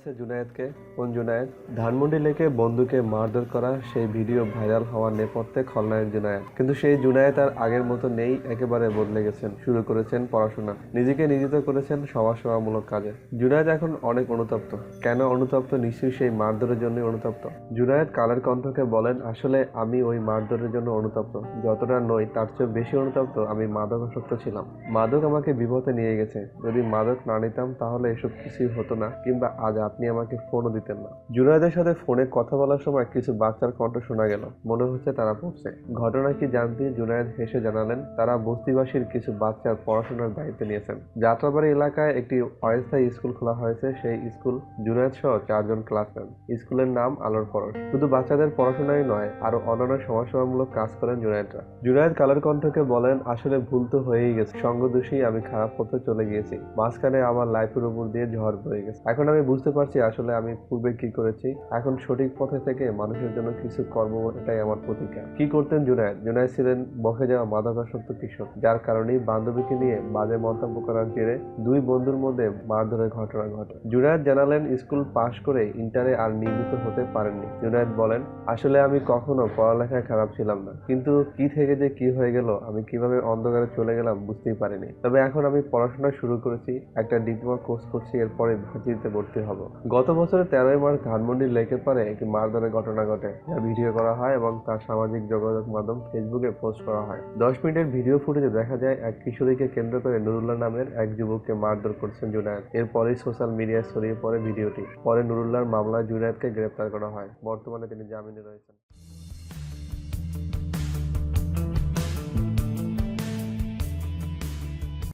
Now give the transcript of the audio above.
আছে জুনায়েদকে। কোন জুনায়েদ? ধানমন্ডি লেকে বন্ধুকে মারধর করা সেই ভিডিও ভাইরাল হওয়ার নেপথ্যে খলনায়ক জুনায়েদ। কিন্তু সেই জুনায়েদ আর আগের মতো নেই, একেবারে বদলে গেছেন, শুরু করেছেন পড়াশোনা। নিজেকে নিয়োজিত করেছেন সমাজসেবামূলক কাজে। জুনায়েদ এখন অনেক অনুতপ্ত। কেন অনুতপ্ত? নিশ্চয়ই সেই মারধরের জন্য অনুতপ্ত। জুনায়েদ কালের কণ্ঠকে বলেন, আসলে আমি ওই মারধরের জন্য অনুতপ্ত। যতটা নই, তার চেয়ে বেশি অনুতপ্ত আমি মাদক মাদকাসক্ত ছিলাম। মাদক আমাকে বিপথে নিয়ে গেছে। যদি মাদক না নিতাম, তাহলে এসব কিছুই হতো না, কিংবা আজ আপনি আমাকে ফোনও দিতেন না। জুনায়েদের সাথে ফোনে কথা বলার সময় কিছু বাচ্চার কণ্ঠ শোনা গেল। মনে হচ্ছে তারা পড়ছে। ঘটনা কি জানতে জুনায়েদ হেসে জানালেন, তারা বস্তিবাসীর কিছু বাচ্চার পড়াশোনার দায়িত্ব নিয়েছেন। যাত্রাবাড়ি এলাকায় একটি অস্থায়ী স্কুল খোলা হয়েছে। সেই স্কুল জুনায়েদ সহ চারজন ক্লাস নেন স্কুলের নাম আলোর পরশ। শুধু বাচ্চাদের পড়াশোনাই নয়, আরও অন্যান্য সমাজসেবামূলক কাজ করেন জুনায়েদরা। জুনায়েদ কালের কণ্ঠকে বলেন, আসলে ভুল তো হয়েই গেছে। সঙ্গদোষী আমি খারাপ পথে চলে গিয়েছি। মাঝখানে আমার লাইফের উপর দিয়ে ঝড় বয়ে গেছে। এখন আমি বুঝতে পারছি আসলে আমি পূর্বে কি করেছি। এখন সঠিক পথে থেকে মানুষের জন্য কিছু কর্ম, এটাই আমার প্রতিজ্ঞা। কি করতেন জুনায়েদ? জুনায়েদ ছিলেন বকে যাওয়া মাদকাসক্ত কিশোর যার কারণেই বান্ধবীকে নিয়ে বাজে মন্তব্য করার জেরে দুই বন্ধুর মধ্যে মারধরের ঘটনা ঘটে। জুনায়েদ জানালেন স্কুল পাশ করে ইন্টারে আর নিয়মিত হতে পারেননি। জুনায়দ বলেন, আসলে আমি কখনো পড়ালেখায় খারাপ ছিলাম না। কিন্তু কি থেকে যে কি হয়ে গেল, আমি কীভাবে অন্ধকারে চলে গেলাম বুঝতেই পারিনি। তবে এখন আমি পড়াশোনা শুরু করেছি, একটা ডিপ্লোমা কোর্স করছি, এরপরে ভার্সিটিতে ভর্তি হব। গত বছরের তেরোই মার্চ ধানমন্ডির লেকের পারে একটি মারধরের ঘটনা ঘটে, যা ভিডিও করা হয় এবং তার সামাজিক যোগাযোগ মাধ্যম ফেসবুকে পোস্ট করা হয়। দশ মিনিটের ভিডিও ফুটেজে দেখা যায়, এক কিশোরীকে কেন্দ্র করে নুরুল্লাহ নামের এক যুবককে মারধর করছেন জুনায়েদ। এরপরেই সোশ্যাল মিডিয়ায় ছড়িয়ে পড়ে ভিডিওটি। পরে নুরুল্লাহর মামলায় জুনায়েদকে গ্রেপ্তার করা হয়। বর্তমানে তিনি জামিনে রয়েছেন।